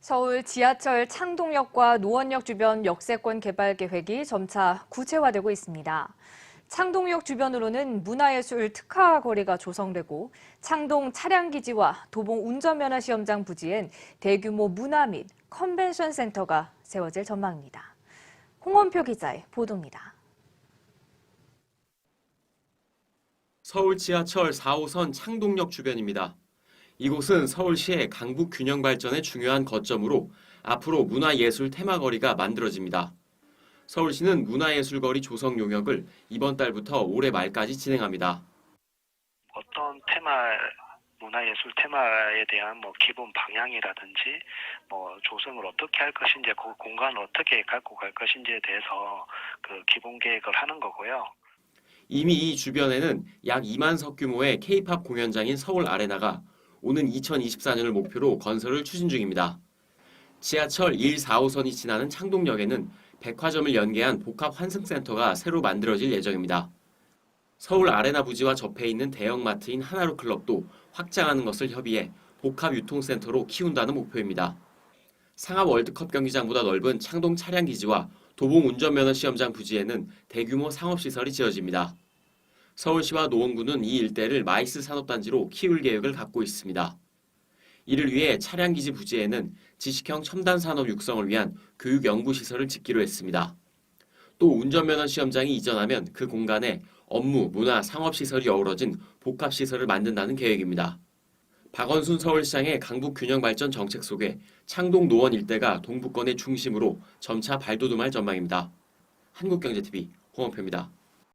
서울 지하철 창동역과 노원역 주변 역세권 개발 계획이 점차 구체화되고 있습니다. 창동역 주변으로는 문화예술 특화 거리가 조성되고 창동 차량기지와 도봉 운전면허 시험장 부지엔 대규모 문화 및 컨벤션 센터가 세워질 전망입니다. 홍원표 기자의 보도입니다. 서울 지하철 4호선 창동역 주변입니다. 이곳은 서울시의 강북 균형 발전의 중요한 거점으로 앞으로 문화예술 테마거리가 만들어집니다. 서울시는 문화예술거리 조성 용역을 이번 달부터 올해 말까지 진행합니다. 어떤 테마 문화예술 테마에 대한 뭐 기본 방향이라든지 뭐 조성을 어떻게 할 것인지 그 공간을 어떻게 갖고 갈 것인지에 대해서 그 기본 계획을 하는 거고요. 이미 이 주변에는 약 2만 석 규모의 K-팝 공연장인 서울 아레나가 오는 2024년을 목표로 건설을 추진 중입니다. 지하철 1, 4호선이 지나는 창동역에는 백화점을 연계한 복합 환승센터가 새로 만들어질 예정입니다. 서울 아레나 부지와 접해 있는 대형마트인 하나로 클럽도 확장하는 것을 협의해 복합 유통센터로 키운다는 목표입니다. 상암 월드컵 경기장보다 넓은 창동 차량기지와 도봉 운전면허 시험장 부지에는 대규모 상업시설이 지어집니다. 서울시와 노원구는 이 일대를 마이스 산업단지로 키울 계획을 갖고 있습니다. 이를 위해 차량기지 부지에는 지식형 첨단 산업 육성을 위한 교육 연구 시설을 짓기로 했습니다. 또 운전면허 시험장이 이전하면 그 공간에 업무, 문화, 상업 시설이 어우러진 복합 시설을 만든다는 계획입니다. 박원순 서울시장의 강북 균형 발전 정책 속에 창동 노원 일대가 동부권의 중심으로 점차 발돋움할 전망입니다. 한국경제TV 홍원표입니다.